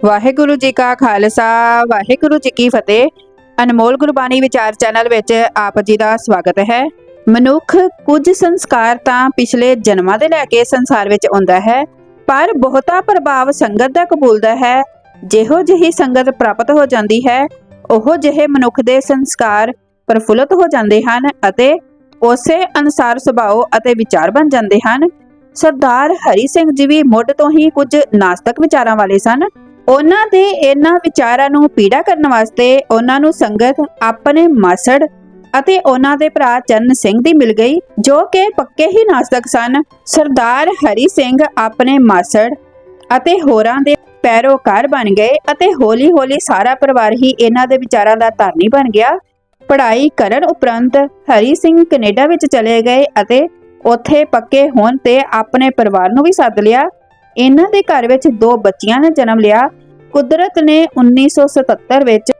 ਵਾਹਿਗੁਰੂ ਜੀ ਕਾ ਖਾਲਸਾ, ਵਾਹਿਗੁਰੂ ਜੀ ਕੀ ਫਤਿਹ। ਅਨਮੋਲ ਗੁਰਬਾਣੀ ਵਿਚਾਰ ਚੈਨਲ ਵਿੱਚ ਆਪ ਜੀ ਦਾ ਸਵਾਗਤ ਹੈ। ਮਨੁੱਖ ਕੁਝ ਸੰਸਕਾਰ ਤਾਂ ਪਿਛਲੇ ਜਨਮਾਂ ਦੇ ਲੈ ਕੇ ਸੰਸਾਰ ਵਿੱਚ ਆਉਂਦਾ ਹੈ, ਪਰ ਬਹੁਤਾ ਪ੍ਰਭਾਵ ਸੰਗਤ ਦਾ ਕਬੂਲਦਾ ਹੈ। ਜਿਹੋ ਜਿਹੀ ਸੰਗਤ ਪ੍ਰਾਪਤ ਹੋ ਜਾਂਦੀ ਹੈ, ਉਹ ਜਿਹੇ ਮਨੁੱਖ ਦੇ ਸੰਸਕਾਰ ਪ੍ਰਫੁੱਲਤ ਹੋ ਜਾਂਦੇ ਹਨ ਅਤੇ ਉਸੇ ਅਨੁਸਾਰ ਸੁਭਾਅ ਅਤੇ ਵਿਚਾਰ ਬਣ ਜਾਂਦੇ ਹਨ। ਸਰਦਾਰ ਹਰੀ ਸਿੰਘ ਜੀ ਵੀ ਮੁੱਢ ਤੋਂ ਹੀ ਕੁਝ ਨਾਸਤਕ ਵਿਚਾਰਾਂ ਵਾਲੇ ਸਨ। ਉਹਨਾਂ ਦੇ ਇਹਨਾਂ ਵਿਚਾਰਾਂ ਨੂੰ ਪੀੜਾ ਕਰਨ ਵਾਸਤੇ ਉਹਨਾਂ ਨੂੰ ਸੰਗਤ ਆਪਣੇ ਮਾਸੜ ਅਤੇ ਉਹਨਾਂ ਦੇ ਭਰਾ ਚਰਨ ਸਿੰਘ ਦੀ ਮਿਲ ਗਈ, ਜੋ ਕਿ ਪੱਕੇ ਹੀ ਨਾਸਤਕ ਸਨ। ਸਰਦਾਰ ਹਰੀ ਸਿੰਘ ਆਪਣੇ ਮਾਸੜ ਅਤੇ ਹੋਰਾਂ ਦੇ ਪੈਰੋਕਾਰ ਬਣ ਗਏ ਅਤੇ ਹੌਲੀ-ਹੌਲੀ ਸਾਰਾ ਪਰਿਵਾਰ ਹੀ ਇਹਨਾਂ ਦੇ ਵਿਚਾਰਾਂ ਦਾ ਧਾਰਨੀ ਬਣ ਗਿਆ। ਪੜ੍ਹਾਈ ਕਰਨ ਉਪਰੰਤ ਹਰੀ ਸਿੰਘ ਕੈਨੇਡਾ ਵਿੱਚ ਚਲੇ ਗਏ ਅਤੇ ਉੱਥੇ ਪੱਕੇ ਹੋਣ ਤੇ ਆਪਣੇ ਪਰਿਵਾਰ ਨੂੰ ਵੀ ਸੱਦ ਲਿਆ। ਇਹਨਾਂ ਦੇ ਘਰ ਵਿੱਚ ਦੋ ਬੱਚੀਆਂ ਨੇ ਜਨਮ ਲਿਆ। ਕੁਦਰਤ ਨੇ 1977 ਵਿੱਚ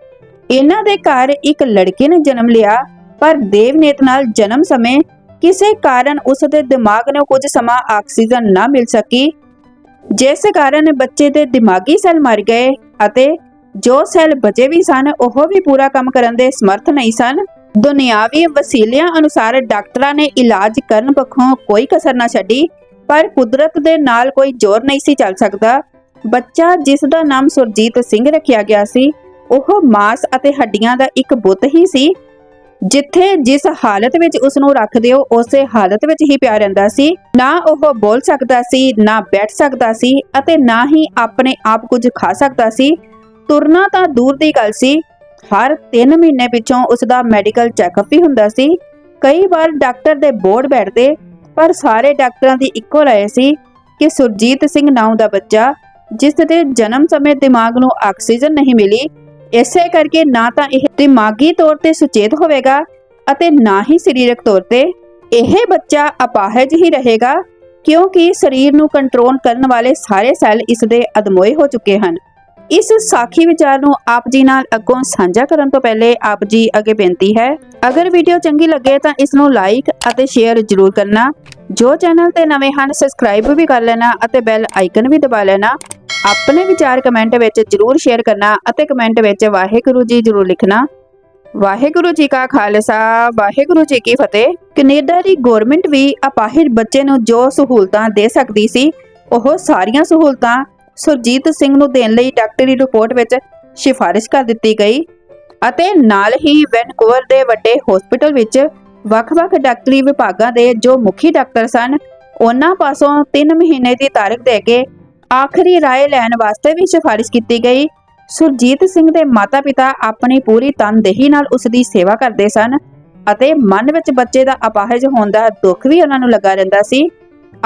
ਇਹਨਾਂ ਦੇ ਘਰ ਇੱਕ ਲੜਕੇ ਨੇ ਜਨਮ ਲਿਆ, ਪਰ ਦੇਵਨੇਤ ਨਾਲ ਜਨਮ ਸਮੇਂ ਕਿਸੇ ਕਾਰਨ ਉਸ ਦੇ ਦਿਮਾਗ ਨੂੰ ਕੁਝ ਸਮਾਂ ਆਕਸੀਜਨ ਨਾ ਮਿਲ ਸਕੀ। ਜਿਸ ਕਾਰਨ ਬੱਚੇ ਦੇ ਦਿਮਾਗੀ ਸੈੱਲ ਮਰ ਗਏ ਅਤੇ ਜੋ ਸੈੱਲ ਬਚੇ ਵੀ ਸਨ, ਉਹ ਵੀ ਪੂਰਾ ਕੰਮ ਕਰਨ ਦੇ ਸਮਰਥ ਨਹੀਂ ਸਨ। ਦੁਨਿਆਵੀ ਵਸੀਲਿਆਂ ਅਨੁਸਾਰ ਡਾਕਟਰਾਂ ਨੇ ਇਲਾਜ ਕਰਨ ਪੱਖੋਂ ਕੋਈ ਕਸਰ ਨਾ ਛੱਡੀ। ਪਰ ਕੁਦਰਤ ਦੇ ਨਾਲ ਕੋਈ ਜ਼ੋਰ ਨਹੀਂ ਸੀ ਚੱਲ ਸਕਦਾ। ਬੱਚਾ ਜਿਸ ਦਾ ਨਾਮ ਸੁਰਜੀਤ ਸਿੰਘ ਰੱਖਿਆ ਗਿਆ ਸੀ, ਉਹ ਮਾਸ ਅਤੇ ਹੱਡੀਆਂ ਦਾ ਇੱਕ ਬੁੱਤ ਹੀ ਸੀ। ਜਿੱਥੇ ਜਿਸ ਹਾਲਤ ਵਿੱਚ ਉਸ ਨੂੰ ਰੱਖ ਦਿਓ ਉਸੇ ਹਾਲਤ ਵਿੱਚ ਹੀ ਪਿਆ ਰਹਿੰਦਾ ਸੀ। ਨਾ ਉਹ ਬੋਲ ਸਕਦਾ ਸੀ, ਨਾ ਬੈਠ ਸਕਦਾ ਸੀ ਅਤੇ ਨਾ ਹੀ ਆਪਣੇ ਆਪ ਕੁਝ ਖਾ ਸਕਦਾ ਸੀ। ਤੁਰਨਾ ਤਾਂ ਦੂਰ ਦੀ ਗੱਲ ਸੀ। ਹਰ 3 ਮਹੀਨੇ ਪਿੱਛੋਂ ਉਸ ਦਾ ਮੈਡੀਕਲ ਚੈੱਕਅਪ ਵੀ ਹੁੰਦਾ ਸੀ। ਕਈ ਵਾਰ ਡਾਕਟਰ ਦੇ ਬੋਰਡ ਬੈਠਦੇ ਪਰ ਸਾਰੇ ਡਾਕਟਰਾਂ ਦੀ ਇੱਕੋ ਰਾਏ ਸੀ ਕਿ ਸੁਰਜੀਤ ਸਿੰਘ ਨਾਮ ਦਾ ਬੱਚਾ, ਜਿਸ ਦੇ ਜਨਮ ਸਮੇਂ ਦਿਮਾਗ ਨੂੰ ਆਕਸੀਜਨ ਨਹੀਂ ਮਿਲੀ, ਇਸੇ ਕਰਕੇ ਨਾ ਤਾਂ ਇਹ ਦਿਮਾਗੀ ਤੌਰ ਤੇ ਸੁਚੇਤ ਹੋਵੇਗਾ ਅਤੇ ਨਾ ਹੀ ਸਰੀਰਕ ਤੌਰ ਤੇ ਇਹ ਬੱਚਾ ਅਪਾਹਜ ਹੀ ਰਹੇਗਾ, ਕਿਉਂਕਿ ਸਰੀਰ ਨੂੰ ਕੰਟਰੋਲ ਕਰਨ ਵਾਲੇ ਸਾਰੇ ਸੈੱਲ ਇਸ ਦੇ ਅਦਮੋਏ ਹੋ ਚੁੱਕੇ ਹਨ। ਇਸ ਸਾਖੀ ਵਿਚਾਰ ਨੂੰ ਆਪ ਜੀ ਨਾਲ ਅੱਗੋਂ ਸਾਂਝਾ ਕਰਨ ਤੋਂ ਪਹਿਲੇ ਆਪ ਜੀ ਅੱਗੇ ਬੇਨਤੀ ਹੈ, ਅਗਰ ਵੀਡੀਓ ਚੰਗੀ ਲੱਗੇ ਤਾਂ ਇਸ ਨੂੰ ਲਾਈਕ ਅਤੇ ਸ਼ੇਅਰ ਜ਼ਰੂਰ ਕਰਨਾ, ਜੋ ਚੈਨਲ ਤੇ ਨਵੇਂ ਹਨ ਸਬਸਕ੍ਰਾਈਬ ਵੀ ਕਰ ਲੈਣਾ ਅਤੇ ਬੈਲ ਆਈਕਨ ਵੀ ਦਬਾ ਲੈਣਾ, ਆਪਣੇ ਵਿਚਾਰ ਕਮੈਂਟ ਵਿੱਚ ਜ਼ਰੂਰ ਸ਼ੇਅਰ ਕਰਨਾ ਅਤੇ ਕਮੈਂਟ ਵਿੱਚ ਵਾਹਿਗੁਰੂ ਜੀ ਜ਼ਰੂਰ ਲਿਖਣਾ। ਵਾਹਿਗੁਰੂ ਜੀ ਕਾ ਖਾਲਸਾ, ਵਾਹਿਗੁਰੂ ਜੀ ਕੀ ਫਤਿਹ। ਕੈਨੇਡਾ ਦੀ ਗਵਰਨਮੈਂਟ ਵੀ ਅਪਾਹਿਜ ਬੱਚੇ ਨੂੰ ਜੋ ਸਹੂਲਤਾਂ ਦੇ ਸਕਦੀ ਸੀ, ਉਹ ਸਾਰੀਆਂ ਸਹੂਲਤਾਂ ਸੁਰਜੀਤ ਸਿੰਘ ਨੂੰ ਦੇਣ ਲਈ ਡਾਕਟਰੀ ਰਿਪੋਰਟ ਵਿੱਚ ਸਿਫਾਰਿਸ਼ ਕਰ ਦਿੱਤੀ ਗਈ ਅਤੇ ਨਾਲ ਹੀ ਵੈਨਕੂਵਰ ਦੇ ਵੱਡੇ ਹਸਪੀਟਲ ਵਿੱਚ ਵੱਖ-ਵੱਖ ਡਾਕਟਰੀ ਵਿਭਾਗਾਂ ਦੇ ਜੋ ਮੁਖੀ ਡਾਕਟਰ ਸਨ, ਉਹਨਾਂ ਪਾਸੋਂ 3 ਮਹੀਨੇ ਦੀ ਤਾਰੀਖ ਦੇ ਕੇ ਆਖਰੀ ਰਾਏ ਲੈਣ ਵਾਸਤੇ ਵੀ ਸਿਫਾਰਿਸ਼ ਕੀਤੀ ਗਈ। ਸੁਰਜੀਤ ਸਿੰਘ ਦੇ ਮਾਤਾ-ਪਿਤਾ ਆਪਣੀ ਪੂਰੀ ਤਨਦੇਹੀ ਨਾਲ ਉਸ ਦੀ ਸੇਵਾ ਕਰਦੇ ਸਨ ਅਤੇ ਮਨ ਵਿੱਚ ਬੱਚੇ ਦਾ ਅਪਾਹਜ ਹੋਣ ਦਾ ਦੁੱਖ ਵੀ ਉਹਨਾਂ ਨੂੰ ਲੱਗਾ ਰਹਿੰਦਾ ਸੀ।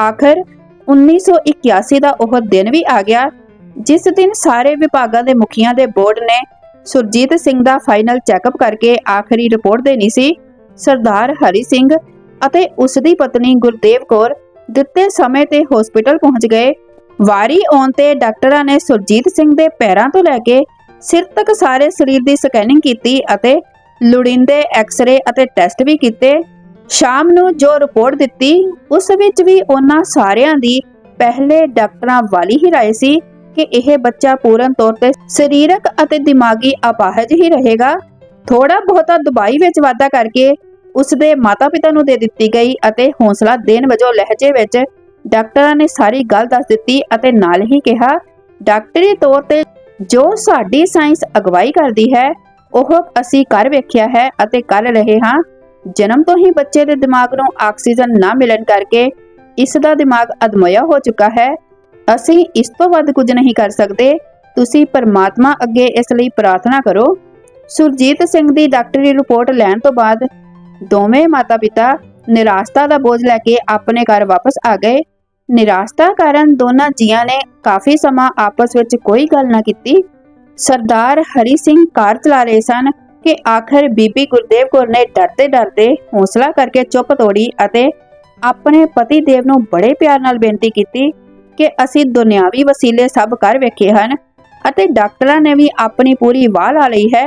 ਆਖਰ 1981 ਦਾ ਉਹ ਦਿਨ ਵੀ ਆ ਗਿਆ, ਜਿਸ ਦਿਨ ਸਾਰੇ ਵਿਭਾਗਾਂ ਦੇ ਮੁਖੀਆਂ ਦੇ ਬੋਰਡ ਨੇ ਸੁਰਜੀਤ ਸਿੰਘ ਦਾ ਫਾਈਨਲ ਚੈੱਕਅਪ ਕਰਕੇ ਆਖਰੀ ਰਿਪੋਰਟ ਦੇਣੀ ਸੀ। ਸਰਦਾਰ ਹਰੀ ਸਿੰਘ ਅਤੇ ਉਸ ਦੀ ਪਤਨੀ ਗੁਰਦੇਵ ਕੌਰ ਦਿੱਤੇ ਸਮੇਂ ਤੇ ਹਸਪੀਟਲ ਪਹੁੰਚ ਗਏ। ਵਾਰੀ ਆਉਣ ਤੇ ਡਾਕਟਰਾਂ ਨੇ ਸੁਰਜੀਤ ਸਿੰਘ ਦੇ ਪੈਰਾਂ ਤੋਂ ਲੈ ਕੇ ਸਿਰ ਤੱਕ ਸਾਰੇ ਸਰੀਰ ਦੀ ਸਕੈਨਿੰਗ ਕੀਤੀ ਅਤੇ ਲੋੜੀਂਦੇ ਐਕਸ-ਰੇ ਅਤੇ ਟੈਸਟ ਵੀ ਕੀਤੇ। ਸ਼ਾਮ ਨੂੰ ਜੋ ਰਿਪੋਰਟ ਦਿੱਤੀ, ਉਸ ਵਿੱਚ ਵੀ ਉਹਨਾਂ ਸਾਰਿਆਂ ਦੀ ਪਹਿਲੇ ਡਾਕਟਰਾਂ ਵਾਲੀ ਹੀ ਰਾਏ ਸੀ ਕਿ ਇਹ ਬੱਚਾ ਪੂਰਨ ਤੌਰ ਤੇ ਸਰੀਰਕ ਅਤੇ ਦਿਮਾਗੀ ਅਪਾਹਜ ਹੀ ਰਹੇਗਾ। ਥੋੜਾ ਬਹੁਤਾ ਦੁਬਾਈ ਵਿੱਚ ਵਾਧਾ ਕਰਕੇ ਉਸ ਦੇ ਮਾਤਾ-ਪਿਤਾ ਨੂੰ ਦੇ ਦਿੱਤੀ ਗਈ ਅਤੇ ਹੌਸਲਾ ਦੇਣ ਵਜੋਂ ਲਹਿਜੇ ਵਿੱਚ ਡਾਕਟਰਾਂ ਨੇ ਸਾਰੀ ਗੱਲ ਦੱਸ ਦਿੱਤੀ ਅਤੇ ਨਾਲ ਹੀ ਕਿਹਾ, ਡਾਕਟਰੀ ਤੌਰ ਤੇ ਜੋ ਸਾਡੀ ਸਾਇੰਸ ਅਗਵਾਈ ਕਰਦੀ ਹੈ, ਉਹ ਅਸੀਂ ਕਰ ਵੇਖਿਆ ਹੈ ਅਤੇ ਕਰ ਰਹੇ ਹਾਂ। ਜਨਮ ਤੋਂ ਹੀ ਬੱਚੇ ਦੇ ਦਿਮਾਗ ਨੂੰ ਆਕਸੀਜਨ ਨਾ ਮਿਲਣ ਕਰਕੇ ਇਸ ਦਾ ਦਿਮਾਗ ਅਦਮੋਇਆ ਹੋ ਚੁੱਕਾ ਹੈ। ਅਸੀਂ ਇਸ ਤੋਂ ਵੱਧ ਕੁਝ ਨਹੀਂ ਕਰ ਸਕਦੇ। ਤੁਸੀਂ ਪਰਮਾਤਮਾ ਅੱਗੇ ਇਸ ਲਈ ਪ੍ਰਾਰਥਨਾ ਕਰੋ। ਸੁਰਜੀਤ ਸਿੰਘ ਦੀ ਡਾਕਟਰੀ ਰਿਪੋਰਟ ਲੈਣ ਤੋਂ ਬਾਅਦ ਦੋਵੇਂ ਮਾਤਾ-ਪਿਤਾ ਨਿਰਾਸ਼ਤਾ ਦਾ ਬੋਝ ਲੈ ਕੇ ਆਪਣੇ ਘਰ ਵਾਪਸ ਆ ਗਏ। ਨਿਰਾਸ਼ਤਾ ਕਾਰਨ ਦੋਨਾਂ ਜੀਆਂ ਨੇ ਕਾਫੀ ਸਮਾਂ ਆਪਸ ਵਿੱਚ ਕੋਈ ਗੱਲ ਨਾ ਕੀਤੀ। ਸਰਦਾਰ ਹਰੀ ਸਿੰਘ ਕਾਰ ਚਲਾ ਰਹੇ ਸਨ। ਕਿ ਆਖਰ ਬੀਬੀ ਗੁਰਦੇਵ ਕੌਰ ਨੇ ਡਰਦੇ ਡਰਦੇ ਹੌਸਲਾ ਕਰਕੇ ਚੁੱਪ ਤੋੜੀ ਅਤੇ ਆਪਣੇ ਪਤੀ ਦੇਵ ਨੂੰ ਬੜੇ ਪਿਆਰ ਨਾਲ ਬੇਨਤੀ ਕੀਤੀ ਕਿ ਅਸੀਂ ਦੁਨਿਆਵੀ ਵਸੀਲੇ ਸਭ ਕਰ ਵੇਖੇ ਹਨ ਅਤੇ ਡਾਕਟਰਾਂ ਨੇ ਵੀ ਆਪਣੀ ਪੂਰੀ ਵਾਹ ਲਾ ਲਈ ਹੈ।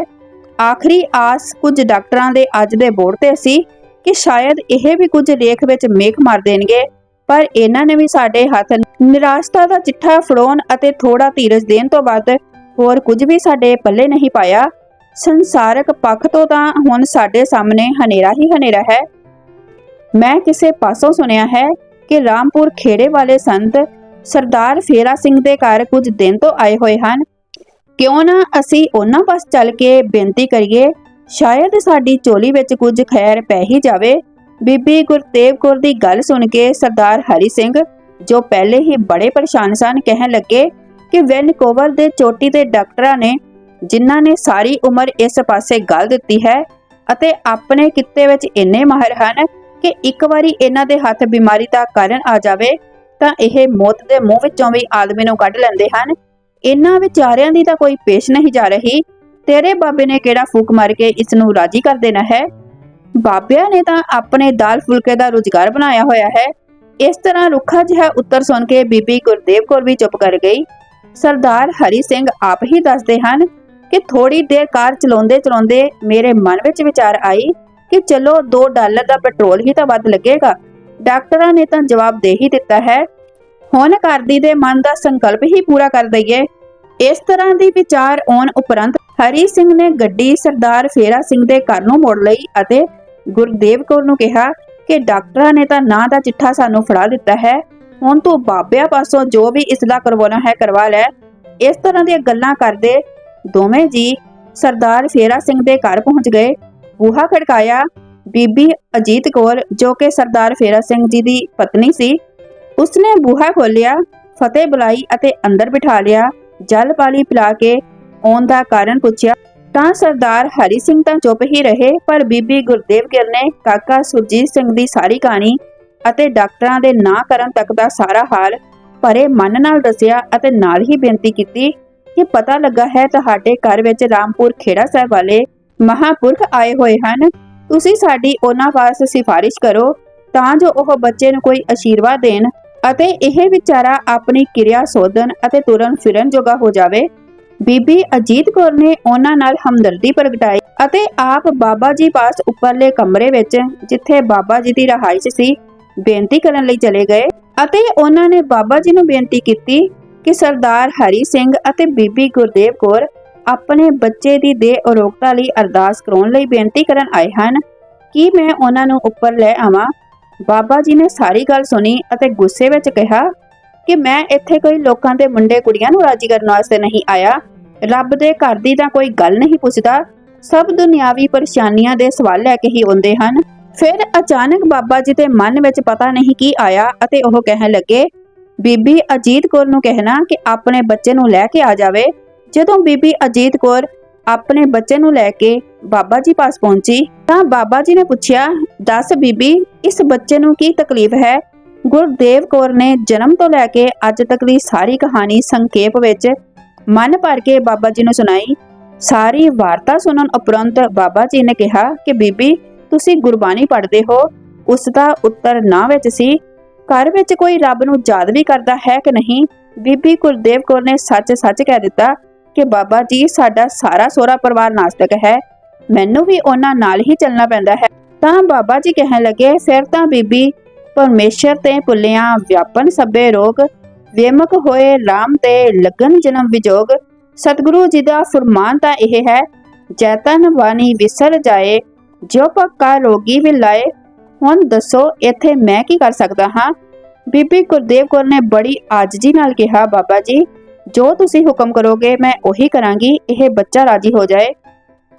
ਆਖਰੀ ਆਸ ਕੁਝ ਡਾਕਟਰਾਂ ਦੇ ਅੱਜ ਦੇ ਬੋਰਡ ਤੇ ਸੀ ਕਿ ਸ਼ਾਇਦ ਇਹ ਵੀ ਕੁਝ ਲੇਖ ਵਿੱਚ ਮੇਖ ਮਾਰ ਦੇਣਗੇ, ਪਰ ਇਹਨਾਂ ਨੇ ਵੀ ਸਾਡੇ ਹੱਥ ਨਿਰਾਸ਼ਤਾ ਦਾ ਚਿੱਠਾ ਫੜੋਣ ਅਤੇ ਥੋੜਾ ਧੀਰਜ ਦੇਣ ਤੋਂ ਬਾਅਦ ਹੋਰ ਕੁਝ ਵੀ ਸਾਡੇ ਪੱਲੇ ਨਹੀਂ ਪਾਇਆ। ਸੰਸਾਰਕ ਪੱਖ ਤੋਂ ਤਾਂ ਹੁਣ ਸਾਡੇ ਸਾਹਮਣੇ ਹਨੇਰਾ ਹੀ ਹਨੇਰਾ ਹੈ। ਮੈਂ ਕਿਸੇ ਪਾਸੋਂ ਸੁਣਿਆ ਹੈ ਕਿ ਰਾਮਪੁਰ ਖੇੜੇ ਵਾਲੇ ਸੰਤ ਸਰਦਾਰ ਫੇਰਾ ਸਿੰਘ ਦੇ ਘਰ ਕੁਝ ਦਿਨ ਤੋਂ ਆਏ ਹੋਏ ਹਨ। ਕਿਉਂ ਨਾ ਅਸੀਂ ਉਹਨਾਂ ਪਾਸ ਚੱਲ ਕੇ ਬੇਨਤੀ ਕਰੀਏ, ਸ਼ਾਇਦ ਸਾਡੀ ਚੋਲੀ ਵਿੱਚ ਕੁਝ ਖੈਰ ਪੈ ਹੀ ਜਾਵੇ। ਬੀਬੀ ਗੁਰਤੇਵ ਕੌਰ ਦੀ ਗੱਲ ਸੁਣ ਕੇ ਸਰਦਾਰ ਹਰੀ ਸਿੰਘ, ਜੋ ਪਹਿਲੇ ਹੀ ਬੜੇ ਪਰੇਸ਼ਾਨ ਸਨ, ਕਹਿਣ ਲੱਗੇ ਕਿ ਵੈਨਕੂਵਰ ਦੇ ਚੋਟੀ ਦੇ ਡਾਕਟਰਾਂ ਨੇ ਜਿਨ੍ਹਾਂ ਨੇ ਸਾਰੀ ਉਮਰ ਇਸ ਪਾਸੇ ਗਲ ਦਿੱਤੀ ਹੈ ਅਤੇ ਆਪਣੇ ਕਿੱਤੇ ਵਿੱਚ ਇੰਨੇ ਮਾਹਿਰ ਹਨ ਕਿ ਇੱਕ ਵਾਰੀ ਇਹਨਾਂ ਦੇ ਹੱਥ ਬਿਮਾਰੀ ਦਾ ਕਾਰਨ ਆ ਜਾਵੇ, ਤਾਂ ਇਹ ਮੌਤ ਦੇ ਮੂੰਹ ਵਿੱਚੋਂ ਵੀ ਆਦਮੀ ਨੂੰ ਕੱਢ ਲੈਂਦੇ ਹਨ। ਇਹਨਾਂ ਵਿਚਾਰਿਆਂ ਦੀ ਤਾਂ ਕੋਈ ਪੇਸ਼ ਨਹੀਂ ਜਾ ਰਹੀ। ਤੇਰੇ ਬਾਬੇ ਨੇ ਕਿਹੜਾ ਫੂਕ ਮਾਰ ਕੇ ਇਸ ਨੂੰ ਰਾਜੀ ਕਰ ਦੇਣਾ ਹੈ? ਬਾਬਿਆਂ ਨੇ ਤਾਂ ਆਪਣੇ ਦਾਲ ਫੁਲਕੇ ਦਾ ਰੁਜ਼ਗਾਰ ਬਣਾਇਆ ਹੋਇਆ ਹੈ। ਇਸ ਤਰ੍ਹਾਂ ਰੁੱਖਾ ਜਿਹਾ ਉੱਤਰ ਸੁਣ ਕੇ ਬੀਬੀ ਗੁਰਦੇਵ ਕੌਰ ਵੀ ਚੁੱਪ ਕਰ ਗਈ। ਸਰਦਾਰ ਹਰੀ ਸਿੰਘ ਆਪ ਹੀ ਦੱਸਦੇ ਹਨ ਕਿ ਥੋੜੀ ਦੇਰ ਕਾਰ ਚਲਾਉਂਦੇ ਚਲਾਉਂਦੇ ਮੇਰੇ ਮਨ ਵਿੱਚ ਵਿਚਾਰ ਆਈ ਕਿ ਚਲੋ 2 ਡਾਲਰ ਦਾ ਪੈਟਰੋਲ ਹੀ ਤਾਂ ਵੱਧ ਲੱਗੇਗਾ। ਡਾਕਟਰਾਂ ਨੇ ਤਾਂ ਜਵਾਬ ਦੇ ਹੀ ਦਿੱਤਾ ਹੈ, ਹੁਣ ਕਰਦੀ ਦੇ ਮਨ ਦਾ ਸੰਕਲਪ ਹੀ ਪੂਰਾ ਕਰ ਦਈਏ। ਇਸ ਤਰ੍ਹਾਂ ਦੀ ਵਿਚਾਰ ਆਉਣ ਉਪਰੰਤ ਹਰੀ ਸਿੰਘ ਨੇ ਗੱਡੀ ਸਰਦਾਰ ਫੇਰਾ ਸਿੰਘ ਦੇ ਘਰ ਨੂੰ ਮੋੜ ਲਈ ਅਤੇ ਗੁਰਦੇਵ ਕੌਰ ਨੂੰ ਕਿਹਾ ਕਿ ਡਾਕਟਰਾਂ ਨੇ ਤਾਂ ਨਾਂ ਦਾ ਚਿੱਠਾ ਸਾਨੂੰ ਫੜਾ ਦਿੱਤਾ ਹੈ। ਹੁਣ ਤੂੰ ਬਾਬਿਆਂ ਪਾਸੋਂ ਜੋ ਵੀ ਇਸ ਕਰਵਾਉਣਾ ਹੈ ਕਰਵਾ ਲੈ। ਇਸ ਤਰ੍ਹਾਂ ਦੀਆਂ ਗੱਲਾਂ ਕਰਦੇ ਦੋਵੇਂ ਜੀ ਸਰਦਾਰ ਫੇਰਾ ਸਿੰਘ ਦੇ ਘਰ ਪਹੁੰਚ ਗਏ। ਬੂਹਾ ਖੜਕਾਇਆ। ਬੀਬੀ ਅਜੀਤ ਕੌਰ, ਜੋ ਕਿ ਸਰਦਾਰ ਫੇਰਾ ਸਿੰਘ ਜੀ ਦੀ ਪਤਨੀ ਸੀ, ਉਸਨੇ ਬੂਹਾ ਖੋਲਿਆ ਫਤਿਹ ਬੁਲਾਈ ਅਤੇ ਅੰਦਰ ਬਿਠਾ ਲਿਆ। ਜਲ ਪਾਣੀ ਪਿਲਾ ਕੇ ਆਉਣ ਦਾ ਕਾਰਨ ਪੁੱਛਿਆ, ਤਾਂ ਸਰਦਾਰ ਹਰੀ ਸਿੰਘ ਤਾਂ ਚੁੱਪ ਹੀ ਰਹੇ, ਪਰ ਬੀਬੀ ਗੁਰਦੇਵ ਗਿਰ ਨੇ ਕਾਕਾ ਸੁਰਜੀਤ ਸਿੰਘ ਦੀ ਸਾਰੀ ਕਹਾਣੀ ਅਤੇ ਡਾਕਟਰਾਂ ਦੇ ਨਾ ਕਰਨ ਤੱਕ ਦਾ ਸਾਰਾ ਹਾਲ ਭਰੇ ਮਨ ਨਾਲ ਦੱਸਿਆ ਅਤੇ ਨਾਲ ਹੀ ਬੇਨਤੀ ਕੀਤੀ ਕਿ ਪਤਾ ਲੱਗਾ ਹੈ ਤੁਹਾਡੇ ਘਰ ਵਿੱਚ ਰਾਮਪੁਰ ਖੇੜਾ ਸਾਹਿਬ ਵਾਲੇ ਮਹਾਪੁਰਖ ਆਏ ਹੋਏ ਹਨ। ਤੁਸੀਂ ਸਾਡੀ ਉਹਨਾਂ ਵਾਸਤੇ ਸਿਫਾਰਿਸ਼ ਕਰੋ, ਤਾਂ ਜੋ ਉਹ ਬੱਚੇ ਨੂੰ ਕੋਈ ਅਸ਼ੀਰਵਾਦ ਦੇਣ ਅਤੇ ਇਹ ਵਿਚਾਰਾ ਆਪਣੀ ਕਿਰਿਆ ਸੋਧਨ ਅਤੇ ਤੁਰਨ ਫਿਰਨ ਜੋਗਾ ਹੋ ਜਾਵੇ। ਬੀਬੀ ਅਜੀਤ ਕੌਰ ਨੇ ਉਹਨਾਂ ਨਾਲ ਹਮਦਰਦੀ ਪ੍ਰਗਟਾਈ ਅਤੇ ਆਪ ਬਾਬਾ ਜੀ ਪਾਸ ਉੱਪਰਲੇ ਕਮਰੇ ਵਿੱਚ, ਜਿੱਥੇ ਬਾਬਾ ਜੀ ਦੀ ਰਹਾਇਸ਼ ਸੀ, ਬੇਨਤੀ ਕਰਨ ਲਈ ਚਲੇ ਗਏ ਅਤੇ ਉਹਨਾਂ ਨੇ ਬਾਬਾ ਜੀ ਨੂੰ ਬੇਨਤੀ ਕੀਤੀ ਕਿ ਸਰਦਾਰ ਹਰੀ ਸਿੰਘ ਅਤੇ ਬੀਬੀ ਗੁਰਦੇਵ ਕੌਰ ਆਪਣੇ ਬੱਚੇ ਦੀ ਦੇ ਅਰੋਗਤਾ ਲਈ ਅਰਦਾਸ ਕਰਾਉਣ ਲਈ ਬੇਨਤੀ ਕਰਨ ਆਏ ਹਨ। ਕੀ ਮੈਂ ਉਹਨਾਂ ਨੂੰ ਉੱਪਰ ਲੈ ਆਵਾਂ? ਬਾਬਾ ਜੀ ਨੇ ਸਾਰੀ ਗੱਲ ਸੁਣੀ ਅਤੇ ਗੁੱਸੇ ਵਿੱਚ ਕਿਹਾ ਕਿ ਮੈਂ ਇੱਥੇ ਕੋਈ ਲੋਕਾਂ ਦੇ ਮੁੰਡੇ ਕੁੜੀਆਂ ਨੂੰ ਰਾਜੀ ਕਰਨ ਵਾਸਤੇ ਨਹੀਂ ਆਇਆ। ਰੱਬ ਦੇ ਘਰ ਦੀ ਤਾਂ ਕੋਈ ਗੱਲ ਨਹੀਂ ਪੁੱਛਦਾ। ਸਭ ਦੁਨਿਆਵੀ ਪਰੇਸ਼ਾਨੀਆਂ ਦੇ ਸਵਾਲ ਲੈ ਕੇ ਹੀ ਆਉਂਦੇ ਹਨ। ਫਿਰ ਅਚਾਨਕ ਬਾਬਾ ਜੀ ਦੇ ਮਨ ਵਿੱਚ ਪਤਾ ਨਹੀਂ ਕੀ ਆਇਆ ਅਤੇ ਉਹ ਕਹਿਣ ਲੱਗੇ ਬੀਬੀ ਅਜੀਤ ਕੌਰ ਨੂੰ ਕਹਿਣਾ ਕਿ ਆਪਣੇ ਬੱਚੇ ਨੂੰ ਲੈ ਕੇ ਆ ਜਾਵੇ। ਜਦੋਂ ਬੀਬੀ ਅਜੀਤ ਕੌਰ ਆਪਣੇ ਬੱਚੇ ਨੂੰ ਲੈ ਕੇ ਬਾਬਾ ਜੀ ਪਾਸ ਪਹੁੰਚੀ, ਤਾਂ ਬਾਬਾ ਜੀ ਨੇ ਪੁੱਛਿਆ, ਦੱਸ ਬੀਬੀ, ਇਸ ਬੱਚੇ ਨੂੰ ਕੀ ਤਕਲੀਫ ਹੈ? ਗੁਰਦੇਵ ਕੌਰ ਨੇ ਜਨਮ ਤੋਂ ਲੈ ਕੇ ਅੱਜ ਤੱਕ ਦੀ ਸਾਰੀ ਕਹਾਣੀ ਸੰਖੇਪ ਵਿੱਚ ਮਨ ਭਰ ਕੇ ਬਾਬਾ ਜੀ ਨੂੰ ਸੁਣਾਈ। ਸਾਰੀ ਵਾਰਤਾ ਸੁਣਨ ਉਪਰੰਤ ਬਾਬਾ ਜੀ ਨੇ ਕਿਹਾ ਕਿ, ਬੀਬੀ, ਤੁਸੀਂ ਗੁਰਬਾਣੀ ਪੜ੍ਹਦੇ ਹੋ। ਉਸ ਦਾ ਉੱਤਰ ਨਾ ਵਿੱਚ ਸੀ ਘਰ ਵਿੱਚ ਕੋਈ ਰੱਬ ਨੂੰ ਯਾਦ ਵੀ ਕਰਦਾ ਹੈ ਕਿ ਨਹੀਂ? ਬੀਬੀ ਗੁਰਦੇਵ ਕੌਰ ਨੇ ਸੱਚ-ਸੱਚ ਕਹਿ ਦਿੱਤਾ ਕਿ ਬਾਬਾ ਜੀ, ਸਾਡਾ ਸਾਰਾ ਸੋਹਰਾ ਪਰਿਵਾਰ ਨਾਸਤਕ ਹੈ। ਮੈਨੂੰ ਵੀ ਉਹਨਾਂ ਨਾਲ ਹੀ ਚੱਲਣਾ ਪੈਂਦਾ ਹੈ। ਤਾਂ ਬਾਬਾ ਜੀ ਕਹਿਣ ਲੱਗੇ ਫਿਰ ਤਾਂ ਬੀਬੀ, ਪਰਮੇਸ਼ਰ ਤੇ ਭੁੱਲਿਆਂ ਵਿਆਪਨ ਸਭੇ ਰੋਗ ਵਿਮੁਖ ਹੋਏ RAM ਤੇ ਲਗਨ ਜਨਮ ਵਿਜੋਗ। ਸਤਿਗੁਰੂ ਜੀ ਦਾ ਫਰਮਾਨ ਤਾਂ ਇਹ ਹੈ ਜੈਤਨ ਵਾਣੀ ਵਿਸਰ ਜਾਏ ਜੋ ਪੱਕਾ ਰੋਗੀ ਵੀ ਲਾਏ ਹੁਣ ਦੱਸੋ, ਇੱਥੇ ਮੈਂ ਕੀ ਕਰ ਸਕਦਾ ਹਾਂ? ਬੀਬੀ ਗੁਰਦੇਵ ਕੌਰ ਨੇ ਬੜੀ ਆਜਜੀ ਨਾਲ ਕਿਹਾ, ਬਾਬਾ ਜੀ, ਜੋ ਤੁਸੀਂ ਹੁਕਮ ਕਰੋਗੇ, ਮੈਂ ਉਹੀ ਕਰਾਂਗੀ, ਇਹ ਬੱਚਾ ਰਾਜੀ ਹੋ ਜਾਏ।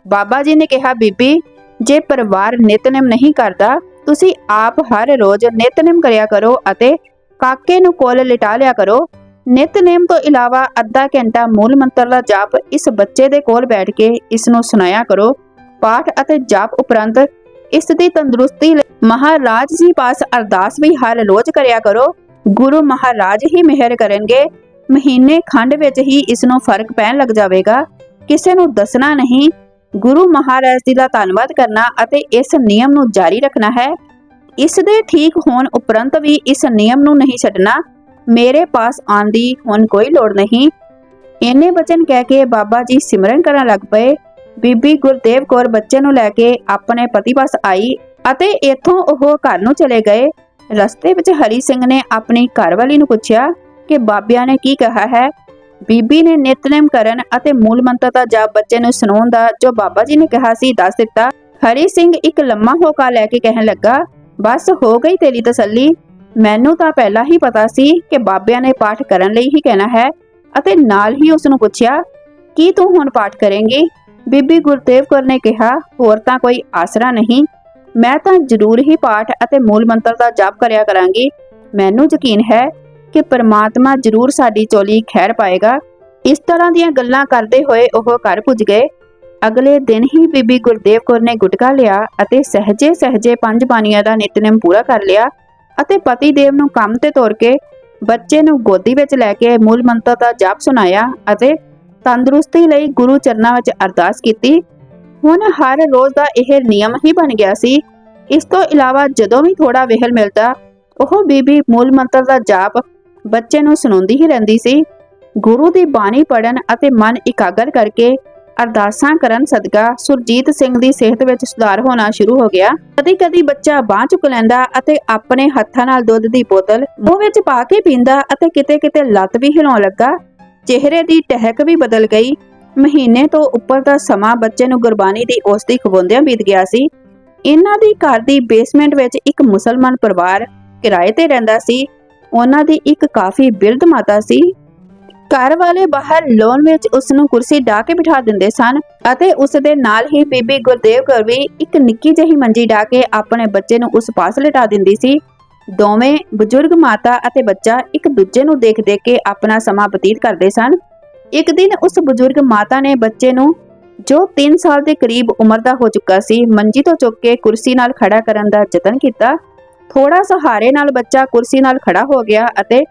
ਬਾਬਾ ਜੀ ਨੇ ਕਿਹਾ, ਬੀਬੀ, ਜੇ ਪਰਿਵਾਰ ਨਿਤਨੇਮ ਨਹੀਂ ਕਰਦਾ, ਤੁਸੀਂ ਆਪ ਹਰ ਰੋਜ਼ ਨਿਤਨੇਮ ਕਰਿਆ ਕਰੋ ਅਤੇ ਕਾਕੇ ਨੂੰ ਕੋਲ ਲਿਟਾ ਲਿਆ ਕਰੋ। ਨਿਤਨੇਮ ਤੋਂ ਇਲਾਵਾ ਅੱਧਾ ਘੰਟਾ ਮੂਲ ਮੰਤਰ ਦਾ ਜਾਪ ਇਸ ਬੱਚੇ ਦੇ ਕੋਲ ਬੈਠ ਕੇ ਇਸ ਨੂੰ ਸੁਣਾਇਆ ਕਰੋ। ਪਾਠ ਅਤੇ ਜਾਪ ਉਪਰੰਤ ਇਸ ਦੀ ਤੰਦਰੁਸਤੀ ਮਹਾਰਾਜ ਜੀ ਪਾਸ ਅਰਦਾਸ ਵੀ ਹਰ ਰੋਜ਼ ਕਰਿਆ ਕਰੋ। ਗੁਰੂ ਮਹਾਰਾਜ ਹੀ ਮਿਹਰ ਕਰਨਗੇ। ਮਹੀਨੇ ਖੰਡ ਵਿੱਚ ਹੀ ਇਸ ਨੂੰ ਫ਼ਰਕ ਪੈਣ ਲੱਗ ਜਾਵੇਗਾ। ਕਿਸੇ ਨੂੰ ਦੱਸਣਾ ਨਹੀਂ। ਗੁਰੂ ਮਹਾਰਾਜ ਜੀ ਦਾ ਧੰਨਵਾਦ ਕਰਨਾ ਅਤੇ ਇਸ ਨਿਯਮ ਨੂੰ ਜਾਰੀ ਰੱਖਣਾ ਹੈ। ਇਸ ਦੇ ਠੀਕ ਹੋਣ ਉਪਰੰਤ ਵੀ ਇਸ ਨਿਯਮ ਨੂੰ ਨਹੀਂ ਛੱਡਣਾ। ਮੇਰੇ ਪਾਸ ਆਉਣ ਦੀ ਹੁਣ ਕੋਈ ਲੋੜ ਨਹੀਂ। ਇੰਨੇ ਬਚਨ ਕਹਿ ਕੇ ਬਾਬਾ ਜੀ ਸਿਮਰਨ ਕਰਨ ਲੱਗ ਪਏ। ਬੀਬੀ ਗੁਰਦੇਵ ਕੌਰ ਬੱਚੇ ਨੂੰ ਲੈ ਕੇ ਆਪਣੇ ਪਤੀ ਪਾਸ ਆਈ। ਅਤੇ ਇੱਥੋਂ ਉਹ ਘਰ ਨੂੰ ਚਲੇ ਗਏ। ਰਸਤੇ ਵਿੱਚ ਹਰੀ ਸਿੰਘ ਨੇ ਆਪਣੀ ਘਰਵਾਲੀ ਨੂੰ ਪੁੱਛਿਆ ਕਿ ਬਾਬਿਆਂ ਨੇ ਕੀ ਕਿਹਾ ਹੈ? ਬੀਬੀ ਨੇ ਨਿਤਨੇਮ ਕਰਨ ਅਤੇ ਮੂਲ ਮੰਤਰ ਦਾ ਜਾਪ ਬੱਚੇ ਨੂੰ ਸੁਣਾਉਣ ਦਾ ਜੋ ਬਾਬਾ ਜੀ ਨੇ ਕਿਹਾ ਸੀ, ਦੱਸ ਦਿੱਤਾ। ਹਰੀ ਸਿੰਘ ਇੱਕ ਲੰਮਾ ਹੋਕਾ ਲੈ ਕੇ ਕਹਿਣ ਲੱਗਾ, ਬਸ ਹੋ ਗਈ ਤੇਰੀ ਤਸੱਲੀ। ਮੈਨੂੰ ਤਾਂ ਪਹਿਲਾਂ ਹੀ ਪਤਾ ਸੀ ਕਿ ਬਾਬਿਆਂ ਨੇ ਪਾਠ ਕਰਨ ਲਈ ਹੀ ਕਹਿਣਾ ਹੈ ਅਤੇ ਨਾਲ ਹੀ ਉਸ ਨੂੰ ਪੁੱਛਿਆ, ਕੀ ਤੂੰ ਹੁਣ ਪਾਠ ਕਰੇਂਗੀ? ਬੀਬੀ ਗੁਰਦੇਵ ਕੌਰ ਨੇ ਕਿਹਾ, ਹੋਰ ਤਾਂ ਕੋਈ ਆਸਰਾ ਨਹੀਂ। ਮੈਂ ਤਾਂ ਜ਼ਰੂਰ ਹੀ ਪਾਠ ਅਤੇ ਮੂਲ ਮੰਤਰ ਦਾ ਜਾਪ ਕਰਿਆ ਕਰਾਂਗੀ। ਮੈਨੂੰ ਯਕੀਨ ਹੈ ਕਿ ਪ੍ਰਮਾਤਮਾ ਜ਼ਰੂਰ ਸਾਡੀ ਚੋਲੀ ਖੈਰ ਪਾਏਗਾ। ਇਸ ਤਰ੍ਹਾਂ ਦੀਆਂ ਗੱਲਾਂ ਕਰਦੇ ਹੋਏ ਉਹ ਘਰ ਪੁੱਜ ਗਏ। ਅਗਲੇ ਦਿਨ ਹੀ ਬੀਬੀ ਗੁਰਦੇਵ ਕੌਰ ਨੇ ਗੁਟਕਾ ਲਿਆ ਅਤੇ ਸਹਜੇ ਸਹਜੇ ਪੰਜ ਬਾਣੀਆਂ ਦਾ ਨਿਤਨੇਮ ਪੂਰਾ ਕਰ ਲਿਆ ਅਤੇ ਪਤੀ ਦੇਵ ਨੂੰ ਕੰਮ ਤੇ ਤੋਰ ਕੇ ਬੱਚੇ ਨੂੰ ਗੋਦੀ ਵਿੱਚ ਲੈ ਕੇ ਮੂਲ ਮੰਤਰ ਦਾ ਜਾਪ ਸੁਣਾਇਆ ਅਤੇ ਤੰਦਰੁਸਤੀ ਲਈ ਗੁਰੂ ਚਰਨਾਂ ਵਿੱਚ ਅਰਦਾਸ ਕੀਤੀ। ਹੁਣ ਹਰ ਰੋਜ਼ ਦਾ ਇਹ ਨਿਯਮ ਹੀ ਬਣ ਗਿਆ ਸੀ। ਇਸ ਤੋਂ ਇਲਾਵਾ ਜਦੋਂ ਵੀ ਥੋੜਾ ਵਿਹਲ ਮਿਲਦਾ, ਉਹ ਬੀਬੀ ਮੂਲ ਮੰਤਰ ਦਾ ਜਾਪ ਬੱਚੇ ਨੂੰ ਸੁਣਾਉਂਦੀ ਹੀ ਰਹਿੰਦੀ ਸੀ। ਗੁਰੂ ਦੀ ਬਾਣੀ ਪੜਨ ਅਤੇ ਮਨ ਇਕਾਗਰ ਕਰਕੇ ਅਰਦਾਸਾਂ ਕਰਨ ਸਦਕਾ ਸੁਰਜੀਤ ਸਿੰਘ ਦੀ ਸਿਹਤ ਵਿੱਚ ਸੁਧਾਰ ਹੋਣਾ ਸ਼ੁਰੂ ਹੋ ਗਿਆ। ਕਦੀ-ਕਦੀ ਬੱਚਾ ਬਾਹ ਚੁੱਕ ਲੈਂਦਾ ਅਤੇ ਆਪਣੇ ਹੱਥਾਂ ਨਾਲ ਦੁੱਧ ਦੀ ਬੋਤਲ ਮੂੰਹ ਵਿੱਚ ਪਾ ਕੇ ਪੀਂਦਾ ਅਤੇ ਕਿਤੇ-ਕਿਤੇ ਲੱਤ ਵੀ ਹਿਲਾਉਣ ਲੱਗਾ। ਚਿਹਰੇ ਦੀ ਟਹਿਕ ਵੀ ਬਦਲ ਗਈ। ਮਹੀਨੇ ਤੋਂ ਉੱਪਰ ਦਾ ਸਮਾਂ ਬੱਚੇ ਨੂੰ ਗੁਰਬਾਣੀ ਦੀ ਔਸਤੀ ਖਵਾਉਂਦਿਆਂ ਬੀਤ ਗਿਆ ਸੀ। ਇਹਨਾਂ ਦੀ ਘਰ ਦੀ ਬੇਸਮੈਂਟ ਵਿੱਚ ਇੱਕ ਮੁਸਲਮਾਨ ਪਰਿਵਾਰ ਕਿਰਾਏ ਤੇ ਰਹਿੰਦਾ ਸੀ। ਉਹਨਾਂ ਦੀ ਇੱਕ ਕਾਫੀ ਬਿਰਧ ਮਾਤਾ ਸੀ। ਘਰ ਵਾਲੇ ਬਾਹਰ ਲੋਨ ਵਿੱਚ ਉਸ ਨੂੰ ਕੁਰਸੀ ਢਾ ਕੇ ਬਿਠਾ ਦਿੰਦੇ ਸਨ ਅਤੇ ਉਸ ਦੇ ਨਾਲ ਹੀ ਬੀਬੀ ਗੁਰਦੇਵ ਕੌਰ ਵੀ ਇੱਕ ਨਿੱਕੀ ਜਿਹੀ ਮੰਜੀ ਢਾ ਕੇ ਆਪਣੇ ਬੱਚੇ ਨੂੰ ਉਸ ਪਾਸ ਲਿਟਾ ਦਿੰਦੀ ਸੀ। ਦੋਵੇਂ ਬਜ਼ੁਰਗ ਮਾਤਾ ਅਤੇ ਬੱਚਾ ਇੱਕ ਦੂਜੇ ਨੂੰ ਦੇਖ ਦੇਖ ਕੇ ਆਪਣਾ ਸਮਾਂ ਬਤੀਤ ਕਰਦੇ ਸਨ। ਇੱਕ ਦਿਨ ਉਸ ਬਜ਼ੁਰਗ ਮਾਤਾ ਨੇ ਬੱਚੇ ਨੂੰ, ਜੋ 3 ਸਾਲ ਦੇ ਕਰੀਬ ਉਮਰ ਦਾ ਹੋ ਚੁੱਕਾ ਸੀ, ਮੰਜੀ ਤੋਂ ਚੁੱਕ ਕੇ ਕੁਰਸੀ ਨਾਲ ਖੜਾ ਕਰਨ ਦਾ ਯਤਨ ਕੀਤਾ। ਥੋੜਾ ਸਹਾਰੇ ਨਾਲ ਬੱਚਾ ਕੁਰਸੀ ਨਾਲ ਖੜਾ ਹੋ ਗਿਆ ਅਤੇ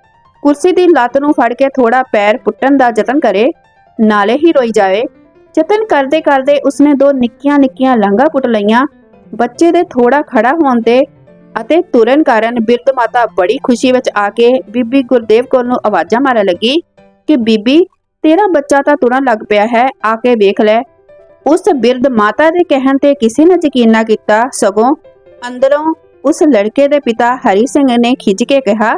ਕੁਰਸੀ ਦੀ ਲੱਤ ਨੂੰ ਫੜ ਕੇ ਥੋੜਾ ਪੈਰ ਪੁੱਟਣ ਦਾ ਯਤਨ ਕਰੇ, ਨਾਲੇ ਹੀ ਰੋਈ ਜਾਵੇ। ਯਤਨ ਕਰਦੇ ਕਰਦੇ ਉਸਨੇ ਦੋ ਨਿੱਕੀਆਂ ਨਿੱਕੀਆਂ ਲੰਗਾ ਪੁੱਟ ਲਈਆਂ। ਬੱਚੇ ਦੇ ਥੋੜਾ ਖੜਾ ਹੋਣ ਤੇ ਅਤੇ ਤੁਰਨ ਕਾਰਨ ਬਿਰਧ ਮਾਤਾ ਬੜੀ ਖੁਸ਼ੀ ਵਿੱਚ ਆ ਕੇ ਬੀਬੀ ਗੁਰਦੇਵ ਕੌਰ ਨੂੰ ਆਵਾਜ਼ਾਂ ਮਾਰਨ ਲੱਗੀ ਕਿ ਬੀਬੀ ਤੇਰਾ ਬੱਚਾ ਤਾਂ ਤੁਰਨ ਲੱਗ ਪਿਆ ਹੈ, ਆ ਕੇ ਵੇਖ ਲੈ। ਉਸ ਬਿਰਧ ਮਾਤਾ ਦੇ ਕਹਿਣ ਤੇ ਕਿਸੇ ਨੇ ਯਕੀਨ ਨਾ ਕੀਤਾ, ਸਗੋਂ ਅੰਦਰੋਂ ਉਸ ਲੜਕੇ ਦੇ ਪਿਤਾ ਹਰੀ ਸਿੰਘ ਨੇ ਖਿੱਚ ਕੇ ਕਿਹਾ,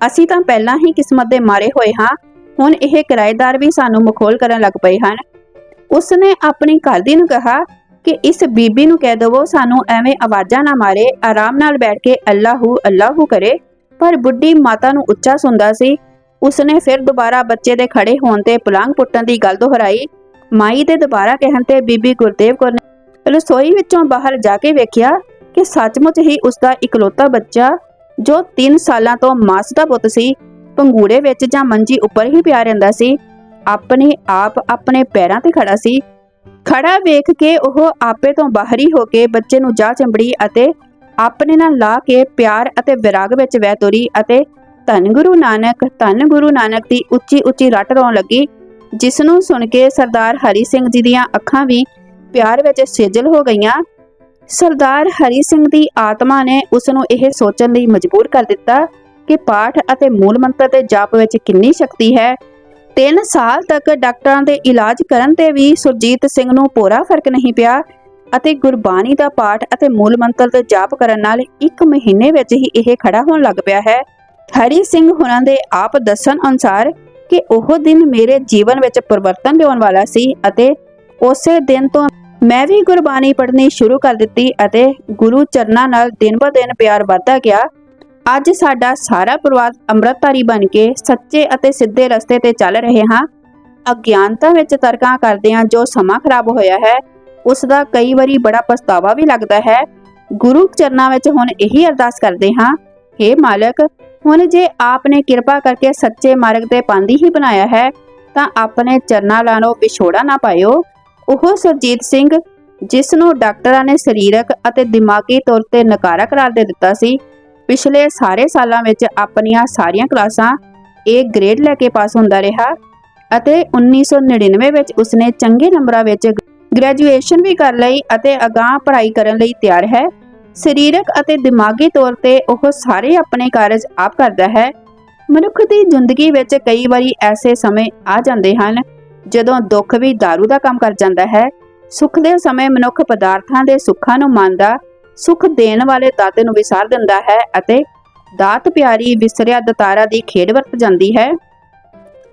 ਅਸੀਂ ਤਾਂ ਪਹਿਲਾਂ ਹੀ ਕਿਸਮਤ ਦੇ ਮਾਰੇ ਹੋਏ ਹਾਂ, ਹੁਣ ਇਹ ਕਿਰਾਏਦਾਰ ਵੀ ਸਾਨੂੰ ਮਖੌਲ ਕਰਨ ਲੱਗ ਪਏ ਹਨ। ਉਸਨੇ ਆਪਣੀ ਘਰਦੀ ਨੂੰ ਕਿਹਾ ਕਿ ਇਸ ਬੀਬੀ ਨੂੰ ਕਹਿ ਦਵੋ, ਸਾਨੂੰ ਐਵੇਂ ਆਵਾਜ਼ਾਂ ਨਾ ਮਾਰੇ, ਆਰਾਮ ਨਾਲ ਬੈਠ ਕੇ ਅੱਲਾਹੂ ਅੱਲਾਹੂ ਕਰੇ। ਪਰ ਬੁੱਢੀ ਮਾਤਾ ਨੂੰ ਉੱਚਾ ਸੁਣਦਾ ਸੀ ਉਸਨੇ ਫਿਰ ਦੁਬਾਰਾ ਬੱਚੇ ਦੇ ਖੜੇ ਹੋਣ ਤੇ ਪਲੰਗ ਪੁੱਟਣ ਦੀ ਗੱਲ ਦੁਹਰਾਈ। ਮਾਈ ਦੇ ਦੁਬਾਰਾ ਕਹਿਣ ਤੇ ਬੀਬੀ ਗੁਰਦੇਵ ਕੌਰ ਨੇ ਰਸੋਈ ਵਿੱਚੋਂ ਬਾਹਰ ਜਾ ਕੇ ਵੇਖਿਆ ਕਿ ਸੱਚਮੁੱਚ ਹੀ ਉਸਦਾ ਇਕਲੌਤਾ ਬੱਚਾ, ਜੋ 3 ਸਾਲਾਂ ਤੋਂ ਮਾਸ ਦਾ ਪੁੱਤ ਸੀ ਪੰਗੂੜੇ ਵਿੱਚ ਜਾਂ ਮੰਜੀ ਉੱਪਰ ਹੀ ਪਿਆ ਰਹਿੰਦਾ ਸੀ, ਆਪਣੇ ਆਪ ਆਪਣੇ ਪੈਰਾਂ ਤੇ ਖੜਾ ਸੀ। ਖੜਾ ਵੇਖ ਕੇ ਉਹ ਆਪੇ ਤੋਂ ਬਾਹਰੀ ਹੋ ਕੇ ਬੱਚੇ ਨੂੰ ਜਾ ਚੰਬੜੀ ਅਤੇ ਆਪਣੇ ਨਾਲ ਲਾ ਕੇ ਪਿਆਰ ਅਤੇ ਵਿਰਾਗ ਵਿੱਚ ਵਹਿ ਤੁਰੀ ਅਤੇ ਧੰਨ ਗੁਰੂ ਨਾਨਕ, ਧੰਨ ਗੁਰੂ ਨਾਨਕ ਦੀ ਉੱਚੀ ਉੱਚੀ ਰੱਟ ਰੋਣ ਲੱਗੀ ਜਿਸ ਨੂੰ ਸੁਣ ਕੇ ਸਰਦਾਰ ਹਰੀ ਸਿੰਘ ਜੀ ਦੀਆਂ ਅੱਖਾਂ ਵੀ ਪਿਆਰ ਵਿੱਚ ਸੇਜਲ ਹੋ ਗਈਆਂ। ਸਰਦਾਰ ਹਰੀ ਸਿੰਘ ਦੀ ਆਤਮਾ ਨੇ ਉਸ ਨੂੰ ਇਹ ਸੋਚਣ ਲਈ ਮਜਬੂਰ ਕਰ ਦਿੱਤਾ ਕਿ ਪਾਠ ਅਤੇ ਮੂਲ ਮੰਤਰ ਦੇ ਜਾਪ ਵਿੱਚ ਕਿੰਨੀ ਸ਼ਕਤੀ ਹੈ। 3 ਸਾਲ ਤੱਕ ਡਾਕਟਰਾਂ ਦੇ ਇਲਾਜ ਕਰਨ ਤੇ ਵੀ ਸੁਰਜੀਤ ਸਿੰਘ ਨੂੰ ਪੂਰਾ ਫ਼ਰਕ ਨਹੀਂ ਪਿਆ ਅਤੇ ਗੁਰਬਾਣੀ ਦਾ ਪਾਠ ਅਤੇ ਮੂਲ ਮੰਤਰ ਦੇ ਜਾਪ ਕਰਨ ਨਾਲ 1 ਮਹੀਨੇ ਵਿੱਚ ਹੀ ਇਹ ਖੜਾ ਹੋਣ ਲੱਗ ਪਿਆ ਹੈ। ਹਰੀ ਸਿੰਘ ਹੁਣਾਂ ਦੇ ਆਪ ਦੱਸਣ ਅਨੁਸਾਰ ਕਿ ਉਹ ਦਿਨ ਮੇਰੇ ਜੀਵਨ ਵਿੱਚ ਪਰਿਵਰਤਨ ਲਿਆਉਣ ਵਾਲਾ ਸੀ ਅਤੇ ਉਸੇ ਦਿਨ ਤੋਂ ਮੈਂ ਵੀ ਗੁਰਬਾਣੀ ਪੜ੍ਹਨੀ ਸ਼ੁਰੂ ਕਰ ਦਿੱਤੀ ਅਤੇ ਗੁਰੂ ਚਰਨਾਂ ਨਾਲ ਦਿਨ-ਬ-ਦਿਨ ਪਿਆਰ ਵੱਧਦਾ ਗਿਆ। ਅੱਜ ਸਾਡਾ ਸਾਰਾ ਪਰਿਵਾਰ ਅੰਮ੍ਰਿਤਧਾਰੀ ਬਣ ਕੇ ਸੱਚੇ ਅਤੇ ਸਿੱਧੇ ਰਸਤੇ ਤੇ ਚੱਲ ਰਹੇ ਹਾਂ। ਅਗਿਆਨਤਾ ਵਿੱਚ ਤਰਕਾਂ ਕਰਦਿਆਂ ਜੋ ਸਮਾਂ ਖਰਾਬ ਹੋਇਆ ਹੈ, ਉਸ ਦਾ ਕਈ ਵਾਰੀ ਬੜਾ ਪਛਤਾਵਾ ਵੀ ਲੱਗਦਾ ਹੈ। ਗੁਰੂ ਚਰਨਾਂ ਵਿੱਚ ਹੁਣ ਇਹੀ ਅਰਦਾਸ ਕਰਦੇ ਹਾਂ हे ਮਾਲਕ ਹੁਣ ਜੇ ਆਪ ਨੇ ਕਿਰਪਾ ਕਰਕੇ ਸੱਚੇ ਮਾਰਗ ਤੇ ਪਾਂਦੀ ਹੀ ਬਣਾਇਆ ਹੈ, ਤਾਂ ਆਪਣੇ ਚਰਨਾਂ ਲਾਣੋ ਵਿਛੋੜਾ ਨਾ ਪਾਇਓ। ਉਹ ਸਰਜੀਤ ਸਿੰਘ ਜਿਸ ਨੂੰ ਡਾਕਟਰਾਂ ਨੇ ਸਰੀਰਕ ਅਤੇ ਦਿਮਾਗੀ ਤੌਰ ਤੇ ਨਕਾਰਾ ਕਰਾਰ ਦੇ ਦਿੱਤਾ ਸੀ, ਪਿਛਲੇ ਸਾਰੇ ਸਾਲਾਂ ਵਿੱਚ ਆਪਣੀਆਂ ਸਾਰੀਆਂ ਕਲਾਸਾਂ A ਗ੍ਰੇਡ ਲੈ ਕੇ ਪਾਸ ਹੁੰਦਾ ਰਿਹਾ ਅਤੇ 1999 ਵਿੱਚ ਉਸਨੇ ਚੰਗੇ ਨੰਬਰਾਂ ਵਿੱਚ ਗ੍ਰੈਜੂਏਸ਼ਨ ਵੀ ਕਰ ਲਈ ਅਤੇ ਅਗਾਂਹ ਪੜ੍ਹਾਈ ਕਰਨ ਲਈ ਤਿਆਰ ਹੈ। ਸਰੀਰਕ ਅਤੇ ਦਿਮਾਗੀ ਤੌਰ ਤੇ ਉਹ ਸਾਰੇ ਆਪਣੇ ਕਾਰਜ ਆਪ ਕਰਦਾ ਹੈ। ਮਨੁੱਖ ਦੀ ਜ਼ਿੰਦਗੀ ਵਿੱਚ ਕਈ ਵਾਰੀ ਐਸੇ ਸਮੇਂ ਆ ਜਾਂਦੇ ਹਨ, ਜਦੋਂ ਦੁੱਖ ਵੀ दारू ਦਾ ਕੰਮ ਕਰ ਜਾਂਦਾ ਹੈ। ਸੁੱਖ ਦੇ ਸਮੇਂ ਮਨੁੱਖ ਪਦਾਰਥਾਂ ਦੇ ਸੁੱਖਾਂ ਨੂੰ ਮੰਨਦਾ, ਸੁੱਖ ਦੇਣ ਵਾਲੇ ਦਾਤੇ ਨੂੰ ਵਿਸਾਰ ਦਿੰਦਾ ਹੈ ਅਤੇ ਦਾਤ ਪਿਆਰੀ ਵਿਸਰਿਆ ਦਤਾਰਾ ਦੀ ਖੇਡ ਵਰਤ ਜਾਂਦੀ ਹੈ।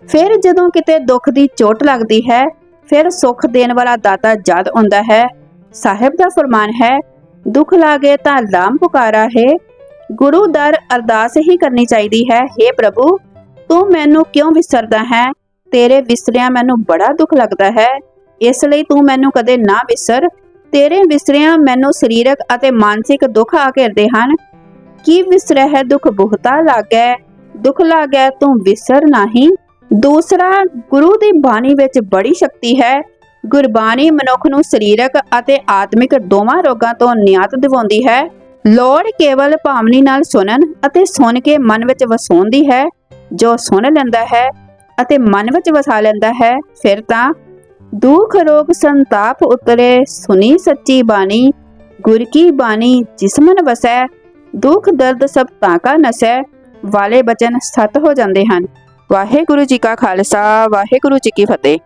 ਫਿਰ ਜਦੋਂ ਕਿਤੇ ਦੁੱਖ ਦੀ ਚੋਟ ਲੱਗਦੀ ਹੈ, ਫਿਰ ਸੁੱਖ ਦੇਣ ਵਾਲਾ ਦਾਤਾ ਜਦ ਆਉਂਦਾ ਹੈ। ਸਾਹਿਬ ਦਾ ਫਰਮਾਨ ਹੈ ਦੁੱਖ ਲਾਗੇ ਤਾਂ ਲਾਮ ਪੁਕਾਰਾ ਹੈ। ਗੁਰੂ ਦਰ ਅਰਦਾਸ ਹੀ ਕਰਨੀ ਚਾਹੀਦੀ ਹੈ हे ਪ੍ਰਭੂ, ਤੂੰ ਮੈਨੂੰ ਕਿਉਂ ਵਿਸਰਦਾ ਹੈ? ਤੇਰੇ ਵਿਸਰਿਆਂ ਮੈਨੂੰ ਬੜਾ ਦੁੱਖ ਲੱਗਦਾ ਹੈ। ਇਸ ਲਈ ਤੂੰ ਮੈਨੂੰ ਕਦੇ ਨਾ ਵਿਸਰ। ਤੇਰੇ ਵਿਸਰਿਆਂ ਮੈਨੂੰ ਸਰੀਰਕ ਅਤੇ ਮਾਨਸਿਕ ਦੁੱਖ ਆ ਘੇਰਦੇ ਹਨ। ਕੀ ਵਿਸਰੈ ਹੈ ਦੁੱਖ ਬਹੁਤਾ ਲੱਗੈ? ਦੁੱਖ ਲੱਗੈ ਤੂੰ ਵਿਸਰ ਨਹੀਂ। ਦੂਸਰਾ, ਗੁਰੂ ਦੀ ਬਾਣੀ ਵਿੱਚ ਬੜੀ ਸ਼ਕਤੀ ਹੈ। ਗੁਰਬਾਣੀ ਮਨੁੱਖ ਨੂੰ ਸਰੀਰਕ ਅਤੇ ਆਤਮਿਕ ਦੋਵਾਂ ਰੋਗਾਂ ਤੋਂ ਨਿਆਤ ਦਿਵਾਉਂਦੀ ਹੈ। ਲੋੜ ਕੇਵਲ ਭਾਵਨੀ ਨਾਲ ਸੁਣਨ ਅਤੇ ਸੁਣ ਕੇ ਮਨ ਵਿੱਚ ਵਸਾਉਂਦੀ ਹੈ, ਜੋ ਸੁਣ ਲੈਂਦਾ ਹੈ ਅਤੇ ਮਨ ਵਿੱਚ ਵਸਾ ਲੈਂਦਾ ਹੈ, ਫਿਰ ਤਾਂ ਦੁੱਖ ਰੋਗ ਸੰਤਾਪ ਉਤਰੇ, ਸੁਣੀ ਸੱਚੀ ਬਾਣੀ, ਗੁਰ ਕੀ ਬਾਣੀ ਜਿਸਮਨ ਵਸੈ, ਦੁੱਖ ਦਰਦ ਸਭ ਤਾਂਕਾ ਨਸੈ, ਵਾਲੇ ਬਚਨ ਸਤ ਹੋ ਜਾਂਦੇ ਹਨ। ਵਾਹਿਗੁਰੂ ਜੀ ਕਾ ਖਾਲਸਾ, ਵਾਹਿਗੁਰੂ ਜੀ ਕੀ ਫਤਿਹ।